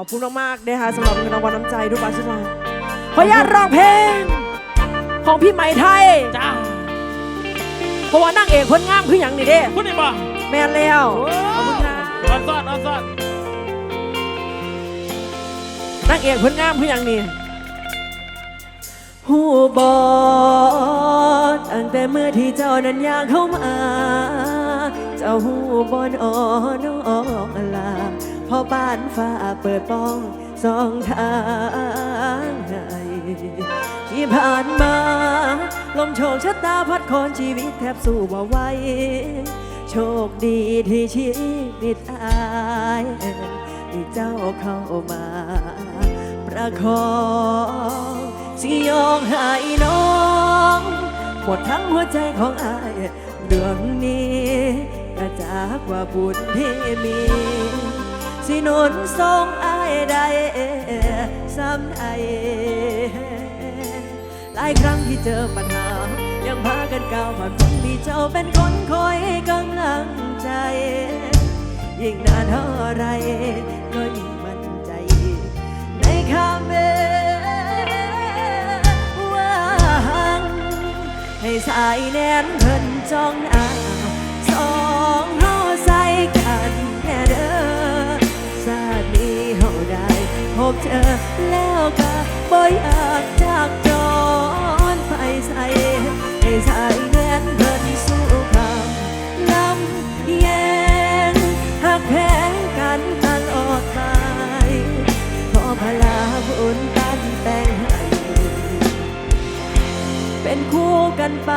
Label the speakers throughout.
Speaker 1: อบคุณมากๆนะคะสำหรับเงินรางวัลน้ำใจทุกบาททุกทางขออนุญาตร้องเพลง ของพี่ไหมไทย
Speaker 2: จ้า
Speaker 1: เพราะว่านางเอกเพิ่นงามคืออย่างนี้เด้
Speaker 2: พูดได้บ่
Speaker 1: แม่นแล้วขอบคุณค่ะ
Speaker 2: ออนซ่อนออนซ่อน
Speaker 1: นางเอกเพิ่นงามคืออย่างนี้หูบอดตั้งแต่เมื่อที่เจ้านั้นอยากเข้ามา เจ้าหูบอนอ่อนอ่อนลา พอบ้านฟ้าเปิดป้องสองทางให้ที่ผ่านมา ลมโชคชะตาพัดคอนชีวิตแทบสู้บ่ไหวโชคดีที่ชีวิตอายที่เจ้าเข้ามา ประคองสิยองให้น้องหมดทั้งหัวใจของอายเรื่องนี้ก็จากว่าบุญที่มี สิหนุนทรงอายได้ซ้ำไอหลายครั้งที่เจอปัญหา ยังพากันก้าวผ่านคนมีเจ้าเป็นคนคอยกำลังใจ ยิ่งนานเท่าไรก็ยิ่งมั่นใจ ในคำเว่าให้สายแน่นเพิ่นจ้องหน้า บเจอแล้วก็บ่อยากจากจรไปใส่ให้ใสายแน่นเพิ่นสู้คำลำแยงหักแพงกันตลอดไปขอพลาบุญตั้งแต่งให้เป็นคู่กันไป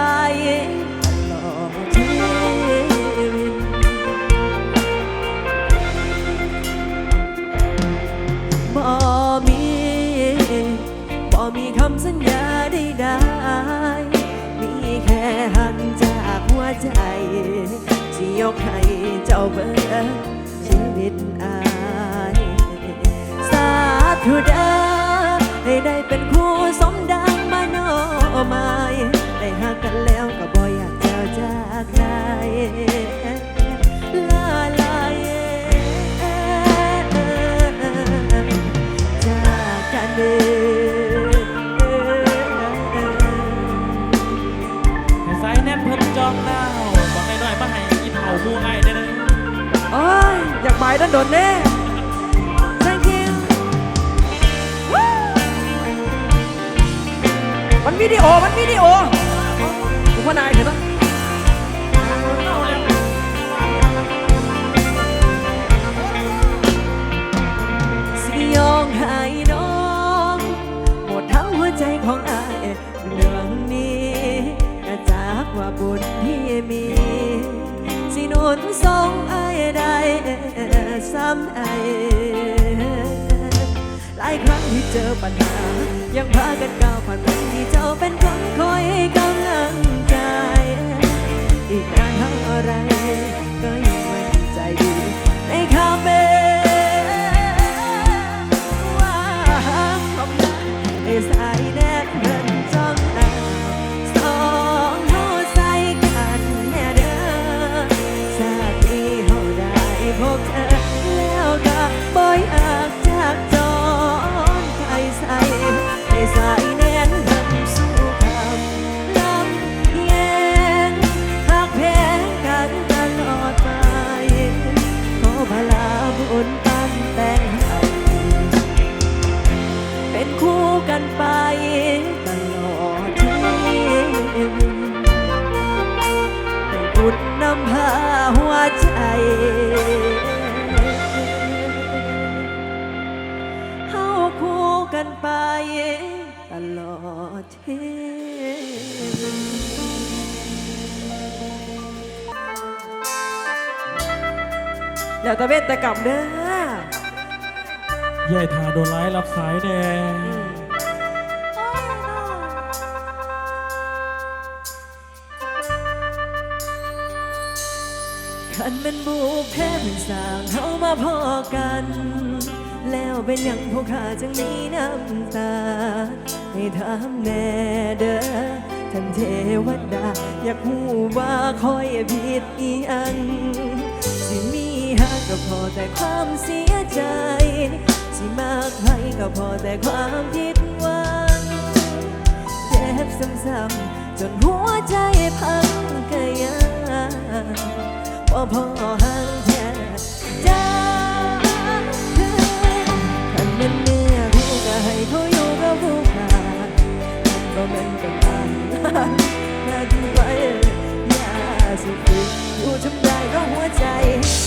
Speaker 1: สัญญาใดๆมีแค่หันจากหัวใจที่ยกให้เจ้าเบิดชีวิตอายสาธุเด้อให้ได้เป็นคู่สมดังมาโนมายได้หักกันแล้วก็บ่อยากเจะจากใครลาลา อี
Speaker 2: เผาหมูไอ้ได้เลย
Speaker 1: โอ้ยอยากไปด้านโดนแน่ thank you มันวิดีโอมันวิดีโอ นุนทรงอายได้ซ้ำไอ้หลายครั้งที่เจอปัญหา ยังพากันก้าวผ่านวันที่เจ้าเป็นคนคอยกำลังใจ อีกนานเท่าไรก็ยังมั่นใจดีในคำเบว่ ตะเวนแต่กลับเด้อ
Speaker 2: ยายทาโดนร้ายรับสายแดง
Speaker 1: ขันเป็นบูแพ้เป็นสางเฮามาพอกัน แล้วเป็นยังผู้ข้าจังมีน้ำตา ให้ถามแน่เด้อท่านเทวดา อยากหูว่าคอยผิดอีอันสิมีฮั ก็พอแต่ความเสียใจสิมากให้ก็พอใจความผิดหวังเจ็บซ้ำๆจนหัวใจพังกะยังว่าพอห่างแท้จ้าคันเป็นเนื้อคู่ก็ให้เขาอยู่กับผู้ขาคันบ่แม่นกับตายน่ากินไปอย่าสิฟิอยู่ทำ ลายน้องหัวใจ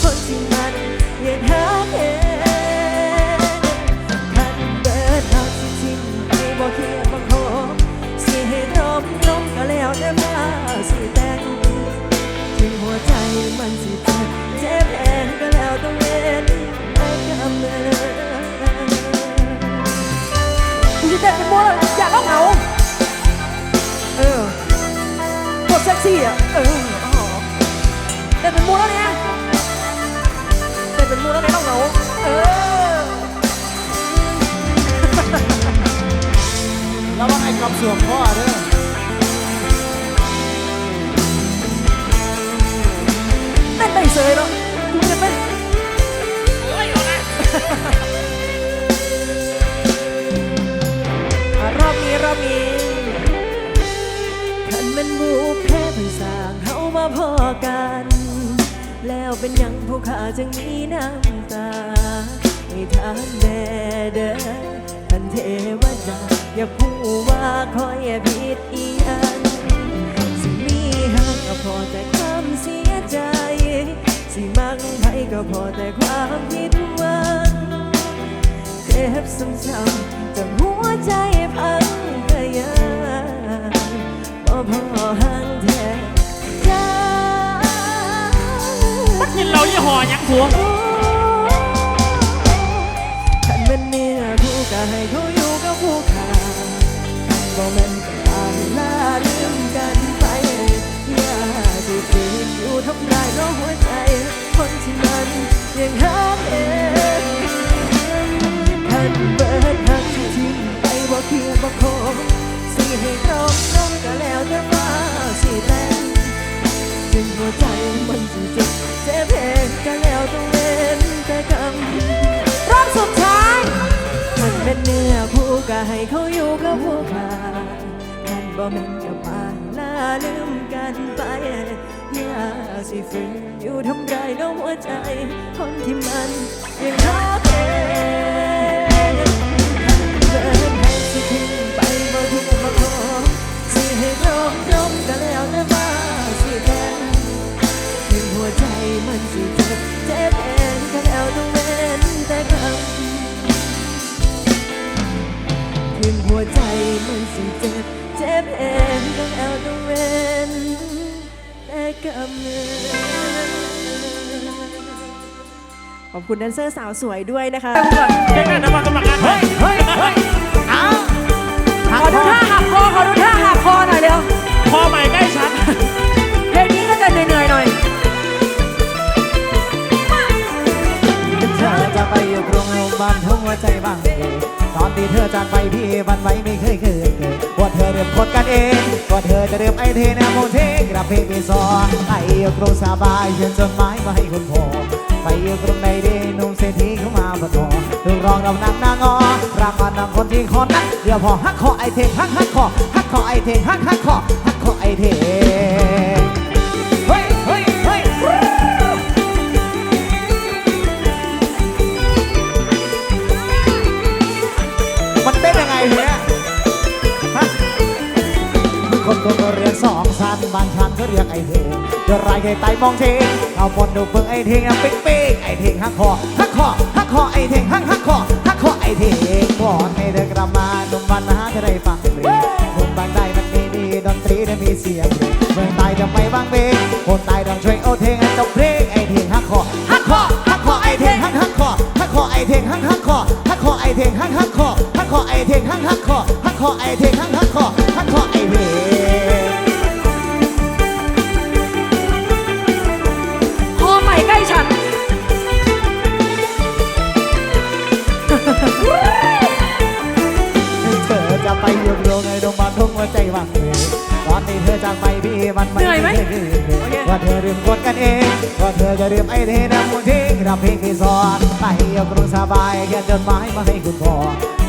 Speaker 1: คนที่มันเยังหา
Speaker 2: พอ
Speaker 3: กัน
Speaker 1: แล้วเป็นยังผู้ขาจึงมีน้ำตาไม่ทานแด่เด้อท่านเทวดาอย่าพูดว่าคอยผิดอีอันสิมีหักก็พอแต่ความเสียใจ สิมักใครก็พอแต่ความผิดหวังเจ็บซ้ำๆจนหัวใจพังก็ยังบ่พอหา
Speaker 2: ห้อหยังผัว
Speaker 1: คันเป็นเนื้อคู่ก็ให้เขาอยู่กับผู้ขาคันบ่แม่นก็ตายลาลืมกันไปอย่าสิฝืนอยู่ทำลายน้องหัวใจ คนที่มันยังหาเองคันเบิดหักที่ทิ้งไปบ่เคลียร์บ่ขอสิให้รอบน้องก็แล้วแต่ว่าสิแต่ง ถึงหัวใจมันสิเจ็บเจ็บเองก็แล้วต้องเว้นแต่กรร
Speaker 3: อบสุดท้าย
Speaker 1: มันเป็นเนื้อคู่ก็ให้เขาอยู่กับผู้ขาคันบ่แม่นกับปานลาลืมกันไปอย่าสิฝืนอยู่ทำไร้ายน้องหัวใจ คนที่มันยังรักเองเดินให้สิทิ้งไปบ่ทิ้งบ่ขอสิให้ร้อมรมก็แล้วแต่ว่าง วใจมันสิเจ็บเจ็บเองก็แล้วต้องเว้นแต่กรรมถึงหัวใจมันสิเจ็บเจ็บเองก็แล้วต้องเว้นแต่กำเนิดขอบคุณแดนเซอร์สาวสวยด้วยนะคะ
Speaker 2: เจ๊งานน้ำมันกำลังงานเฮ้ยเฮ้ยเฮ้ยอ้าว
Speaker 3: ขอดูท่า อยู่
Speaker 2: ก
Speaker 4: รุงโรงพยาบาลทุ่งหัวใจบ้างเอ่ยตอนที่เธอจากไปพี่วันไว้ไม่เคยคืนเลยว่าเธอเริ่มคนกันเองว่าเธอจะเริ่มไอเทนโมเทกระเพงมีซอไอยู่กรุงสบายเขียนจดหมายมาให้คุณพ่อไปอยู่กรุงในดีนุ่มเศรษฐีเข้ามาบัดนอลูกรองเรานั่งนางอรางวัลนำคนที่คอนักเดี๋ยวพอฮักคอไอเทงฮักฮักคอฮักคอไอเทงฮักฮักคอฮักคอไอเทง สองสันบางชันก็เรียกไอ้เทงเดือดไรเคยไตมองเทงเอาบนดูเบิ่งไอ้เทงนะปิ๊กปิ๊กไอ้เทงหักคอหักคอหักคอไอ้เทงหักหักคอหักคอไอ้เทงก่อนให้เดินกลับมาหนุ่มบ้านนาจะได้ฟังเพลงคนบางใดมันมีดีดนตรีได้มีเสียงเมืองใต้จะไม่บางเพลงคนใต้ต้องช่วยโอเทงให้จบเพลงไอ้เทงหักคอหักคอหักคอไอ้เทงหักหักคอหักคอไอ้เทงหักหักคอหักคอไอ้เทงหักหักคอหักคอไอ้เทงหักหักคอหักคอไอ้เทงหักหักคอ อ
Speaker 3: น
Speaker 4: นี้เธอจากไปพี่มันไม่
Speaker 3: เหนื่อยไหม
Speaker 4: เคคืนเลยว่าเธอลืมกดกันเองว่าเธอจะลืมไอ้เทนะมูทิ้งรับเพลงที่สอนไปอยู่กรุงสบายเขียนจดหมายมาให้คุณพ่อ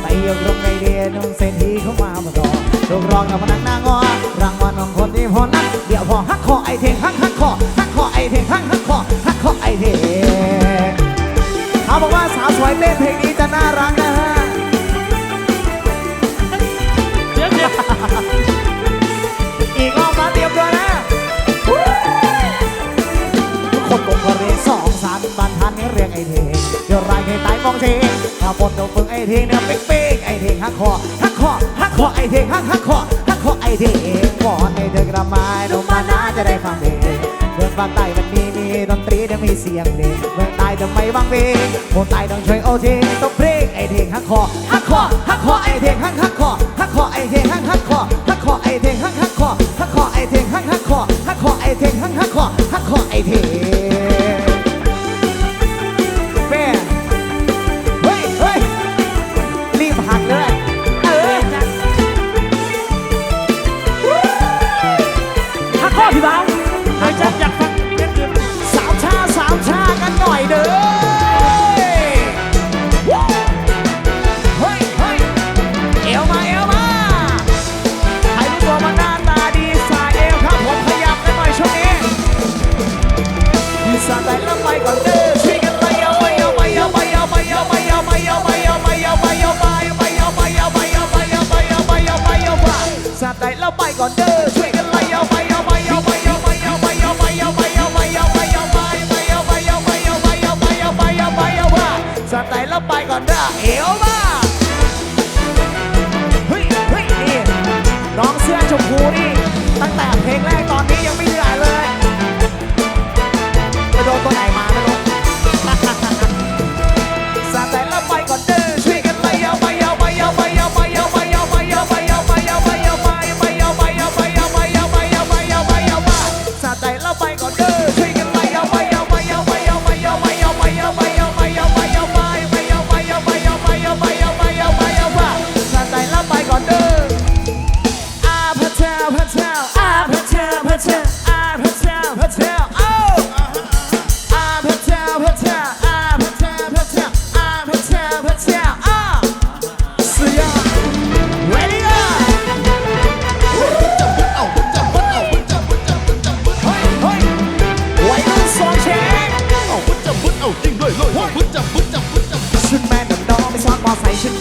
Speaker 4: ไปไปยกลงในเดียนุ่งเส้นทีเข้ามามาต่อลูกร้องกับพนักนางงอรางวัลของคนที่พอนักเดี๋ยวพอฮักคอไอเทงฮักฮักคอฮักคอไอ เทงถ้าบนตัวฝึกไอเทงเนี่ยเป๊กเป๊กไอเทงฮักคอฮักคอฮักคอไอเทงฮักฮักคอฮักคอไอเทงก่อนในเดินกระไม้นมมานาจะได้ฟังเพลงเมืองบางใต้มันมีมีดนตรีจะมีเสียงเพลงเมืองใต้จะไม่บางเพลงคนใต้ต้องช่วยโอเทงต้องเพลงไอเทงฮักคอฮักคอฮักคอไอเทงฮักฮักคอฮักคอไอเทงฮักฮักคอฮักคอไอเทงฮักฮักคอฮักคอไอเทงฮักฮักคอฮักคอไอเทงฮักฮักคอฮักคอไอเทง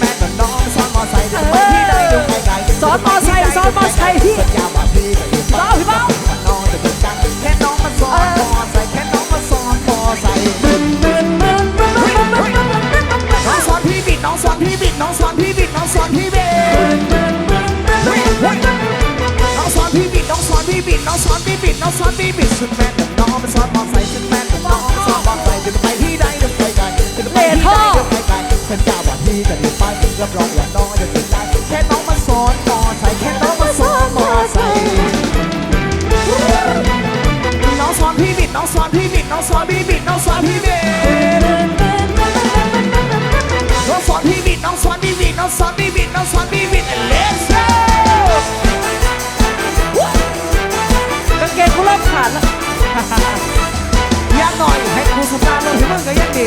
Speaker 4: มอ
Speaker 2: ไซ
Speaker 4: ค์ชุดแม่นน้องม่ซ้อนมอไซค์เดี๋ยวไปที่ใดเดี๋ยวไกล
Speaker 3: สอนมอไซค์สอนมอไซค์พี่
Speaker 4: สัญญาว่าพี่จะอยู่ไป
Speaker 3: พี่เบา
Speaker 4: น้องจะเป็นกันแค่น้องมาซ้อนมอไซค์แค่น้องมาซ้อนมอไซค์
Speaker 3: น้
Speaker 4: องสอนพี่บิดน้องสอนพี่บิดน้องสอนพี่บิดน้องสอนพี่บิดเฮ้ยเฮ้ยน้องสอนพี่บิดน้องสอนพี่บิดน้องสอนพี่บิดน้องสอนพี่บิดชุดแม่นกับน้องมาซ้อนมอไซค์ชุดแม่นกับน้องซ้อนมอไซค์จะไปที่ใดเดี๋ยวไปไกลจะไปที่ใด กล่าวว่าพี่จะได้ไปรับรองว่าน้องจะติดใจแค่น้องมาซ้อนมอไซค์แค่น้องมาซ้อนมอไซค์น้องสอนพี่บิดน้องสอนพี่บิดน้องสอนพี่บิดน้องสอนพี่บิดน้องสอนพี่บิดน้องสอนพี่บิดน้องสอนพี่บิดน้องสอนพี่บิด Let's go
Speaker 3: กางเกงกูเริ่มขาดแล้ว
Speaker 4: ยังหน่อยให้ครูสตาร์ลงที่มึงก็ยังดี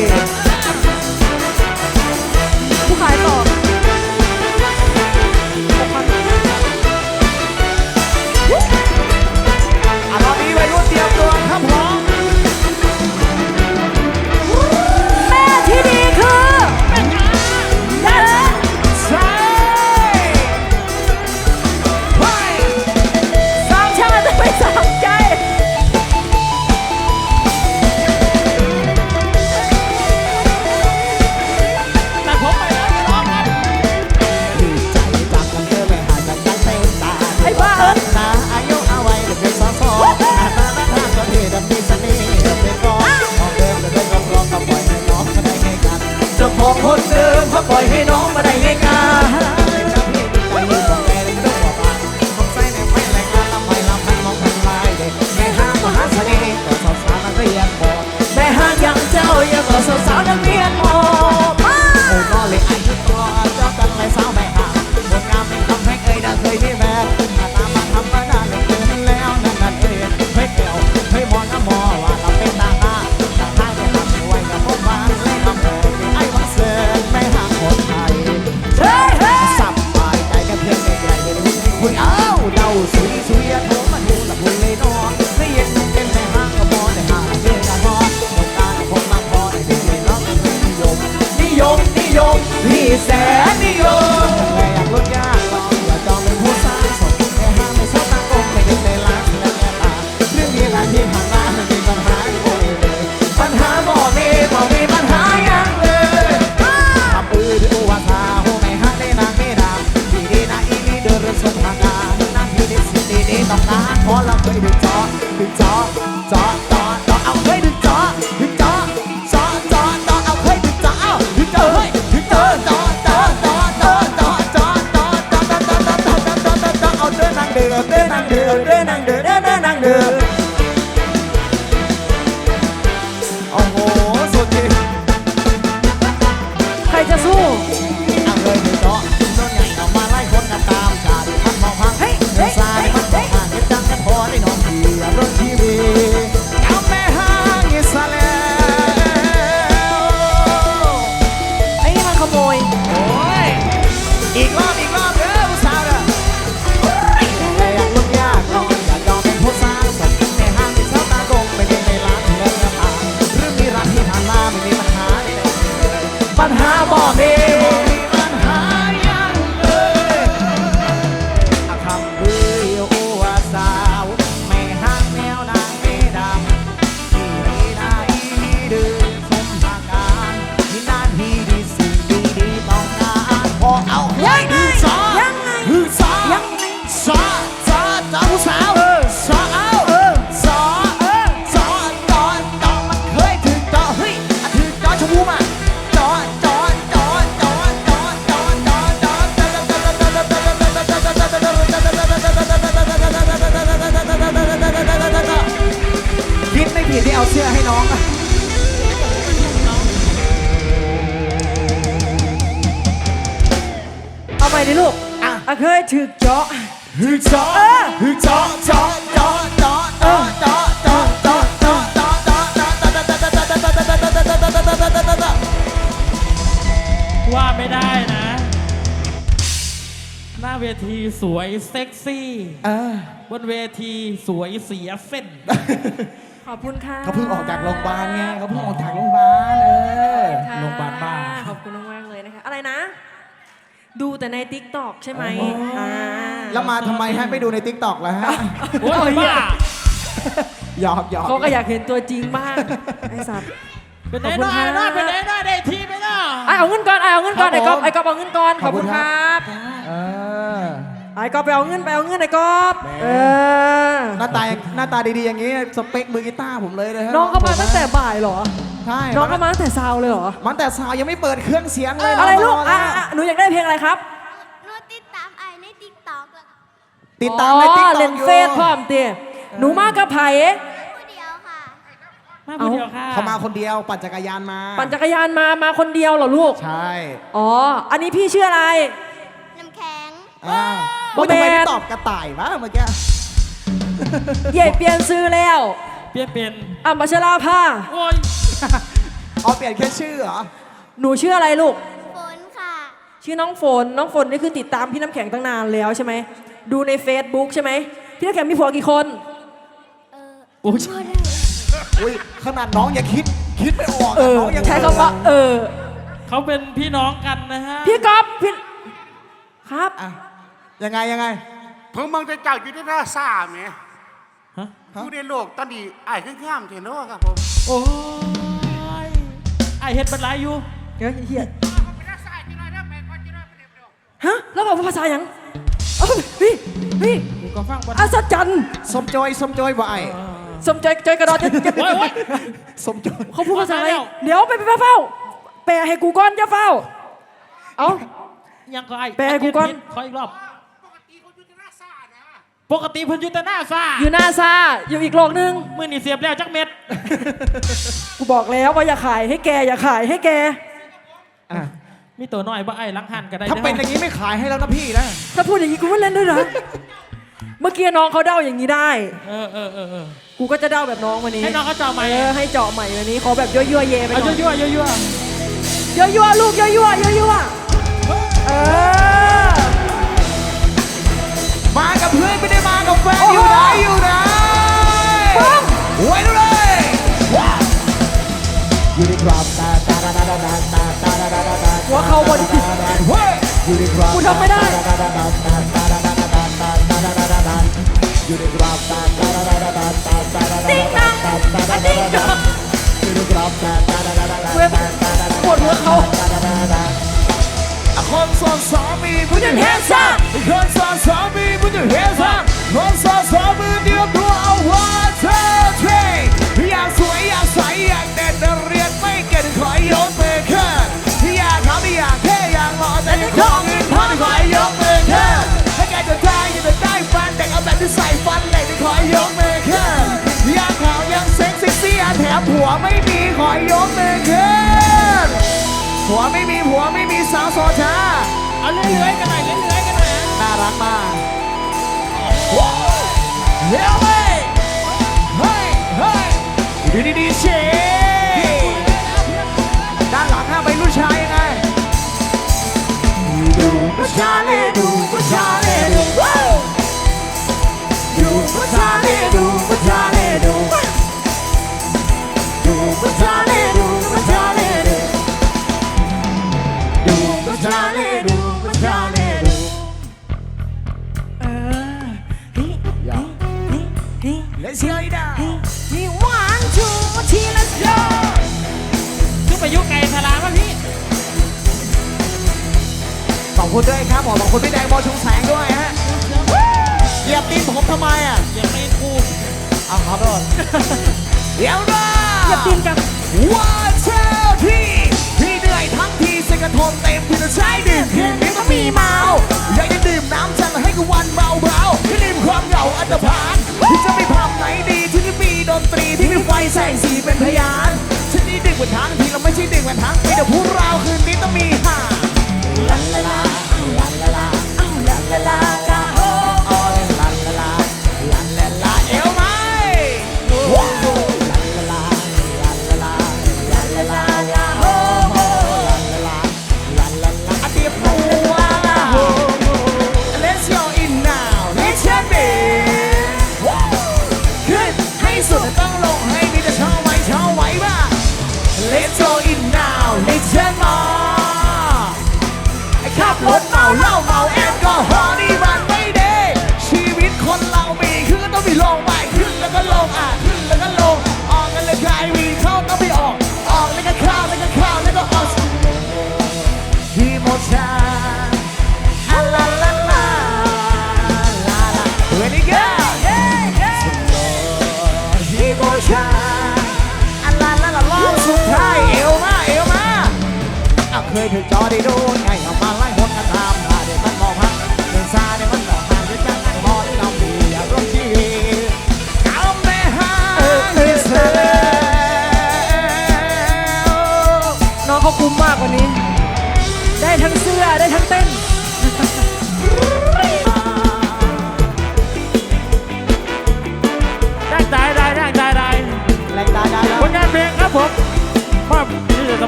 Speaker 1: บ
Speaker 4: อกพี่ ฮึจอฮึจอจอจอจอจอจอจอจอจอ
Speaker 1: จ
Speaker 4: อจอจอ
Speaker 2: ว่าไม่ได้นะ หน้าเวทีสวยเซ็กซี่
Speaker 4: เออ บ
Speaker 2: นเวทีสวยเสียเส้น
Speaker 1: ขอบคุณค่ะ
Speaker 4: เขาเพิ่งออกจากโรงพยาบาลไงเขาเพิ่งออกจากโรงพยาบาลเออ
Speaker 1: ค่ะ
Speaker 2: โรงพยาบาลบ้า
Speaker 1: ขอบคุณมากๆเลยนะคะ อะไรนะ ดูแต่ใน t ิ k t o k ใช่ไหมอ่า
Speaker 4: แล้วมาทำไมให้ไม่ดูในทิกตอกล่ะฮะ
Speaker 2: โอ้ยบ้า
Speaker 4: หยอกหยอก
Speaker 1: เขาก็อยากเห็นตัวจริงบ้างไอ้สัตว์
Speaker 2: เป็นไหน
Speaker 1: ขอบคุณ
Speaker 2: น้อย
Speaker 1: ค่ะ
Speaker 2: น้อยเป็นไหนน้อยได้ทีไปน้อ
Speaker 1: ไอ้เอาเงินก่อนไอ้เอาเงินก่อนไอ้ก๊อฟไอ้ก๊อฟเอาเงินก่อนขอบคุณครับ
Speaker 4: เออ
Speaker 1: ไอ้ก๊อฟไปเอาเงินไปเอาเงินไอ้ก๊อฟเออ
Speaker 4: หน้าตาหน้าตาดีๆอย่างนี้สเปคมือกีตาร์ผมเลยเลยฮะ
Speaker 1: น้องเข้ามาตั้งแต่บ่ายเหรอ
Speaker 4: ใช่
Speaker 1: น้องเข้ามาตั้งแต่เช้าเลยเหรอ
Speaker 4: มันแต่สาวยังไม่เปิดเครื่องเสียงเลย
Speaker 1: อะไรลูก
Speaker 4: น้ง
Speaker 1: อะ
Speaker 4: รอ
Speaker 1: อะหนูอยากได้เพลงอะไรครับ
Speaker 5: หนูติดตามไอในติ๊กต็อกแล้ว
Speaker 4: ติดตามในทิกตอก
Speaker 1: เล่นเฟซพร้อมเตี้ยหนูมากับไผ่
Speaker 5: ผู้เดียวค่ะ
Speaker 2: มาคนเดียวค่ะ
Speaker 4: เขามาคนเดียวปั่นจักรยานมา
Speaker 1: ปั่นจักรยานมามาคนเดียวเหรอลูก
Speaker 4: ใช่
Speaker 1: อ๋อ อันนี้พี่ชื่ออะไร
Speaker 5: น้ำแข็ง
Speaker 4: อ่า
Speaker 1: โม
Speaker 4: โอ้ย
Speaker 1: เม
Speaker 4: ทำไม
Speaker 1: น
Speaker 4: ไม่ตอบกระต่ายวะเมื่อกี้
Speaker 1: เย่เปลี่ยนซื้อแล้ว
Speaker 2: เปลี่ยนเป็น
Speaker 1: อัมบัชราภา
Speaker 2: โอ้ย
Speaker 4: เอาเปลี่ยนแค่ชื่อเหรอ
Speaker 1: หนูชื่ออะไรลูก
Speaker 5: ฝนค่ะ
Speaker 1: ชื่อน้องฝน น้องฝนนี่คือติดตามพี่น้ำแข็งตั้งนานแล้วใช่ไหม ดูใน Facebook ใช่ไหม พี่น้ำแข็งมีผัวกี่คน
Speaker 5: เออ
Speaker 2: โอ้ย
Speaker 5: พูดได้
Speaker 4: อุ้ยขนาดน้องยังคิด คิดไม่ออกะ
Speaker 1: เออ
Speaker 4: น้องยัง
Speaker 1: ใช้คำว่า เออ
Speaker 2: เขาเป็นพี่น้องกันนะฮะ
Speaker 1: พี่ก๊อฟพี่ครับ
Speaker 4: อะ ยังไงยังไง
Speaker 6: เพิ่งเมืองจะเจ้าอยู่ที่หน้าซ่าไหม
Speaker 2: ฮะ
Speaker 6: ผู้ในโลกตอนนี้ไอ้ายขึ้นข้ามเทนโนครับผม
Speaker 2: โอ้ยไอเฮ็ดบันไลอยู่
Speaker 1: เดี๋ยวเฮีย
Speaker 6: ไปหน้าซ่าจีน้อยนะแม่ก็จีน้อยไปเร็ว
Speaker 1: ฮะแล้วบอกภาษาหยังเอ้าพี่พี่
Speaker 2: กูก็ฟังบัน
Speaker 1: อัศจรรย์
Speaker 4: สมจอยสมจอยบ่ไอ
Speaker 1: สมใจใจกระดอนจะจะ
Speaker 2: โอ้ยโอ้ย
Speaker 4: สมจอย
Speaker 1: เขาพูดภาษาอะไร
Speaker 2: มาแล้ว
Speaker 1: เดี๋ยวไปไปเฝ้าแปลให้กูก่อนจะเฝ้า เอา
Speaker 2: ยังก็ไอ
Speaker 1: แปลให้กูก่อน
Speaker 2: ขออีกรอบ
Speaker 6: ปกติเขาอยู่ที่หน้าซ่านะ
Speaker 2: ปกติเพิ่นอยู่แต่หน้าซ่า
Speaker 1: อยู่หน้าซาอยู่อีกโลกนึง
Speaker 2: มือนี่เสียบแล้วจักเม็ด
Speaker 1: กูบอกแล้วว่าอย่าขายให้แกอย่าขายให้แก
Speaker 4: อะ
Speaker 2: มีตัวน้อยบ่ไอ้ลังหันก็ได้
Speaker 4: ถ้าเป็นอย่างนี้ไม่ขายให้แล้วนะพี่นะ
Speaker 1: ถ้าพูดอย่างนี้กูไม่เล่นด้วยนะเมื่อกี้น้องเขาเด้าอย่างนี้ได้
Speaker 2: เออเออเออเออ
Speaker 1: กูก็จะเด้าแบบน้องวันนี้
Speaker 2: ให้น้องเขาเจาะใหม่
Speaker 1: เออให้เจาะใหม่วันนี้ขอแบบยั่วยั่วๆเยไปห
Speaker 2: เอา
Speaker 1: น่อย
Speaker 2: ยั่วยั่วยั่วยั่ว
Speaker 1: ยั่วยั่วๆลูกยั่วยั่วยั่วยั่วๆเออ
Speaker 4: หัวเข่า
Speaker 1: บน
Speaker 4: เฮ้ยคุ
Speaker 1: ณทำไม่ได้
Speaker 4: ติ๊
Speaker 1: งตัง
Speaker 4: ติ๊
Speaker 1: งตัว็บปวดหัวเขา
Speaker 4: คนสอนสามีผู้หญิงเฮซ่าคนสอนสามีผู้หญิงเฮซ่าคนสอนสามีเดียวตัวเอาหัวเธออยากสวยอยากใสอยากเด่นเรียนไม่เก่งขอยกมือขึ้น น้องเงินพอไม่ขอใยกมือขึ้นให้แกจะได้ยังไม่ได้ฟันแต่เอาแบบที่ใส่ฟันเลยกไม่ขอใยกมือขึ้นยังขาวยังเซ็กซี่เสียแถมผัวไม่มีขอใยกมือขึ้นผัวไม่มีผัวไม่มีสาวโซชา
Speaker 2: เอาเลื้อยๆกันหน่อยเลื้อยๆกันหน่อยน่า
Speaker 4: รักมากเฮ้ยเฮ้ยเฮ้ยดีดีดีเช่ You must darling, you must darling, you must darling, you must darling, you must darling, you must darling, you must darling, you must darling. Let's hear it now.
Speaker 3: Hey, hey, one, two, three, let's go.
Speaker 2: ทุกประยุกต์ไก่สลามาพี่
Speaker 4: อบคุณด้วยครับผมขอบคุณพี่แดงโมชุงแสงด้วยฮะเหยียบตีนผมทำไมอะ
Speaker 2: ยังไม่กู
Speaker 4: เอาขอโทษเดี๋ยวนะ
Speaker 3: อย่าตีนกัน
Speaker 4: วันเช้าที่พี่เหนื่อยทั้งทีเสกระทนเต็มที่จะใช้ดื่มคืนนี้ก็มีเมาอยากจะดื่มน้ำจังให้กับวันเบาเบาๆให้ลืมความเหงาอันตรพานที่จะไม่ทำไหนดีที่นี่มีดนตรีที่มีไฟแสงสีเป็นพยานฉันนี่ดึกกว่าทั้งทีเราไม่ใช่ดึกกว่าทั้งปีแต่พวกเราคืนนี้ต้องมีห่าลา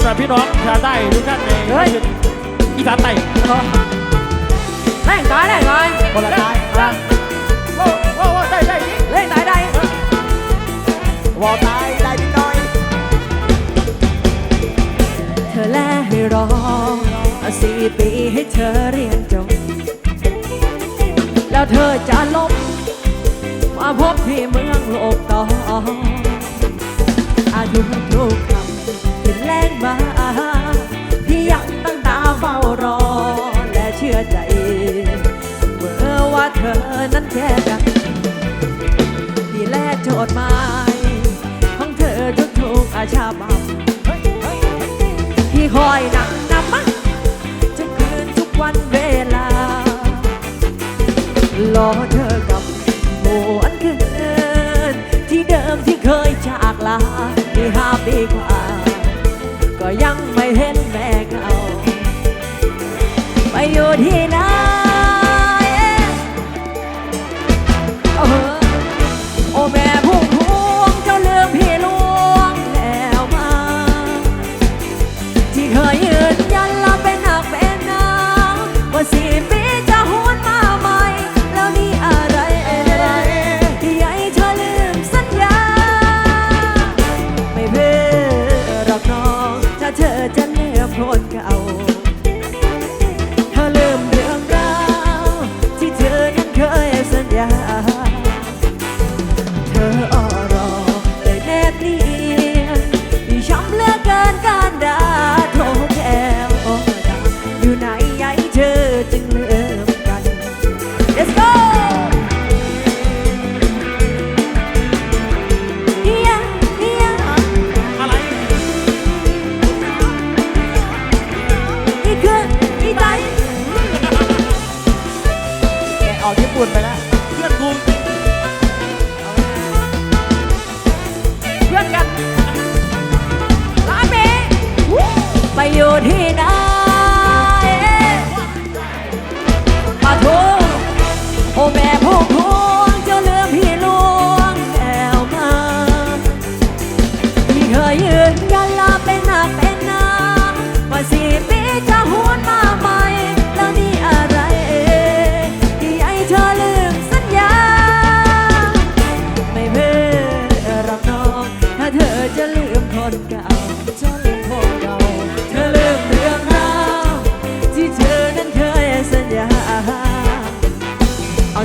Speaker 4: ำหรั
Speaker 2: บพี่น้องชาวใต้ทุกท่านใน
Speaker 3: เฮ้ย
Speaker 2: อีสานใต้
Speaker 3: แรงตายแรงตาย
Speaker 4: คนละท้าย
Speaker 2: โอ้โอ้โอ้ได้ได้นี่
Speaker 3: แรงตายได้
Speaker 4: วอลตายได้นิดหน่อย
Speaker 1: เธอแลให้รอสี่ปีให้เธอเรียนจบ แล้วเธอจะลบ มาพบที่เมืองโลกต่ออาทุกทุกคำที่แรงมา พี่ยังตั้งตาเฝ้ารอ และเชื่อใจเมื่อว่าเธอนั้นแค่กันที่แลกโจทย์หมายของเธอทุกอาชาบังพี่คอยนั่งนำมาจะคืนทุกวันเวลารอเธอกั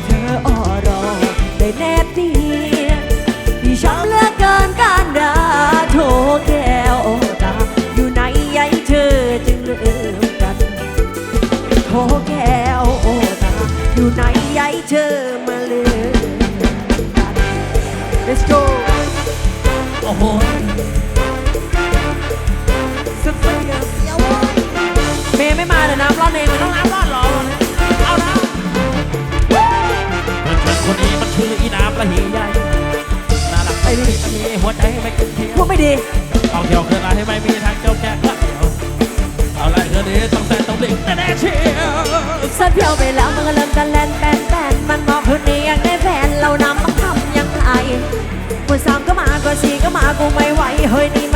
Speaker 1: เธออ่อรอได้แนบเนียนที่ช้ำเหลือเกินการด่าโถแก้วตาอยู่ไหนยัยเธอจึงลืมกันโถแก้วตาอยู่ไหนยัยเธอมาลืม Let's go
Speaker 2: โอ้โห
Speaker 1: อนเองมันต้อง
Speaker 2: น้ำร้อนหรอเอานะเพื่อนคนนี้มันชื่ออีน้ำละเฮียใหญ่น่ารักไปดิมีหัวใจไม่กินเที่ยว
Speaker 1: พูดไม่ดี
Speaker 2: เอาเที่ยวเครื่องอะไรไม่มีทางเจ้าแก่ก็เดียวเอาไรเธอดีต้องแต่ต้องดิ่งแน่ๆเชียว
Speaker 1: สัตว์เพียวไปแล้วมันก็เริ่มกันแลนแปนแปนมันบอกคนนี้อยากได้แฟนเรานำต้องทำยังไงคนสามก็มาคนสี่ก็มากูไม่ไหวเฮ้ยนี่